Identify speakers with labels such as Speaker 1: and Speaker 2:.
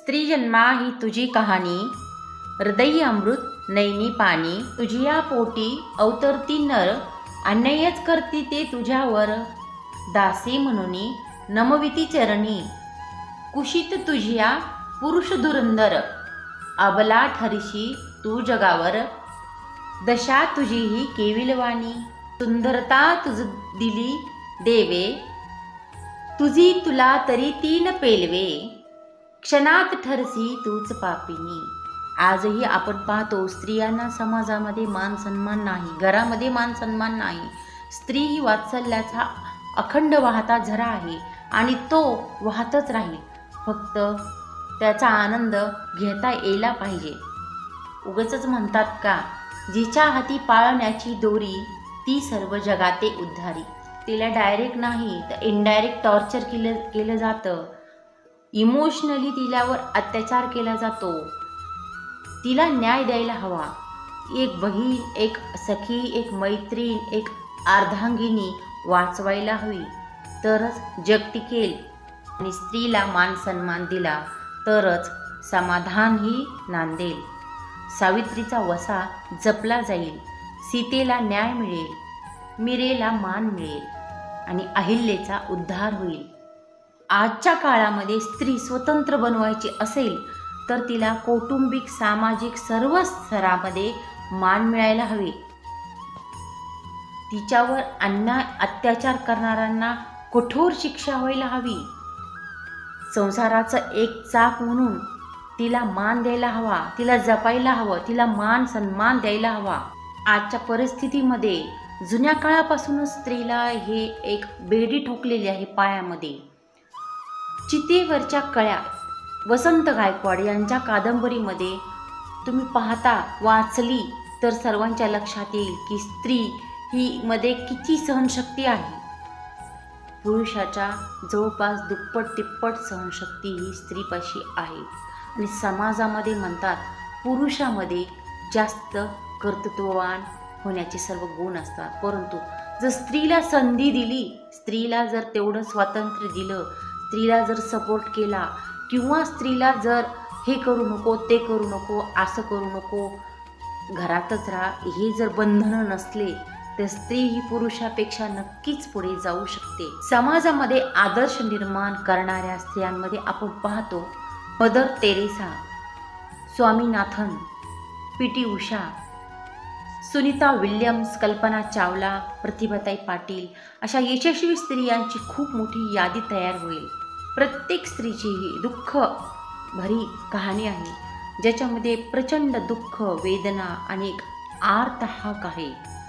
Speaker 1: स्त्री जन्मा ही तुझी कहाणी हृदयी अमृत नैनी पाणी तुझिया पोटी अवतरती नर अन्यायच करती ते तुझ्यावर. दासी म्हणून नमविती चरणी कुशीत तुझिया पुरुष धुरंदर अबला ठरशी तू जगावर. दशा तुझी ही केविलवाणी सुंदरता तुझ दिली देवे. तुझी तुला तरी तीन पेलवे. क्षणात ठरसी तूच पापिनी. आजही आपण पाहतो स्त्रियांना समाजामध्ये मान सन्मान नाही घरामध्ये मान सन्मान नाही. स्त्री ही वात्सल्याचा अखंड वाहता झरा आहे आणि तो वाहतच राहील. फक्त त्याचा आनंद घेता यायला पाहिजे. उगच म्हणतात का जिच्या हाती पाळण्याची दोरी ती सर्व जगाते उद्धारी. तिला डायरेक्ट नाही तर इनडायरेक्ट टॉर्चर केलं केलं जातं. इमोशनली तिच्यावर अत्याचार केला जातो. तिला न्याय द्यायला हवा. एक बहीण एक सखी एक मैत्रीण एक अर्धांगिनी वाचवायला हवी. तरच जग टिकेल. आणि स्त्रीला मान सन्मान दिला तरच समाधानही नांदेल. सावित्रीचा वसा जपला जाईल. सीतेला न्याय मिळेल. मिरेला मान मिळेल. आणि अहिल्येचा उद्धार होईल. आजच्या काळामध्ये स्त्री स्वतंत्र बनवायची असेल तर तिला कौटुंबिक सामाजिक सर्व स्तरामध्ये मान मिळायला हवे. तिच्यावर अन्याय अत्याचार करणाऱ्यांना कठोर शिक्षा व्हायला हवी. संसाराचं एक चाक म्हणून तिला मान द्यायला हवा तिला जपायला हवं तिला मान सन्मान द्यायला हवा. आजच्या परिस्थितीमध्ये जुन्या काळापासूनच स्त्रीला हे एक बेडी ठोकलेली आहे पायामध्ये. चितेवरच्या कळ्या वसंत गायकवाड यांच्या कादंबरीमध्ये तुम्ही पाहता वाचली तर सर्वांच्या लक्षात येईल की स्त्री ही मध्ये किती सहनशक्ती आहे. पुरुषाच्या जवळपास दुप्पट तिप्पट सहनशक्ती ही स्त्रीपाशी आहे. आणि समाजामध्ये म्हणतात पुरुषामध्ये जास्त कर्तृत्ववान होण्याचे सर्व गुण असतात. परंतु जर स्त्रीला संधी दिली स्त्रीला जर तेवढं स्वातंत्र्य दिलं स्त्रीला जर सपोर्ट केला किंवा स्त्रीला जर हे करू नको ते करू नको असं करू नको घरातच राहा. हे जर बंधनं नसले तर स्त्री ही पुरुषापेक्षा नक्कीच पुढे जाऊ शकते. समाजामध्ये आदर्श निर्माण करणाऱ्या स्त्रियांमध्ये आपण पाहतो Mother Teresa Swaminathan P T Usha Sunita Williams Kalpana Chawla प्रतिभाताई पाटील अशा यशस्वी स्त्रियांची खूप मोठी यादी तयार होईल. प्रत्येक स्त्रीची ही दुःख भरी कहाणी आहे. ज्याच्यामध्ये प्रचंड दुःख वेदना आणि एक आर्त हाक आहे.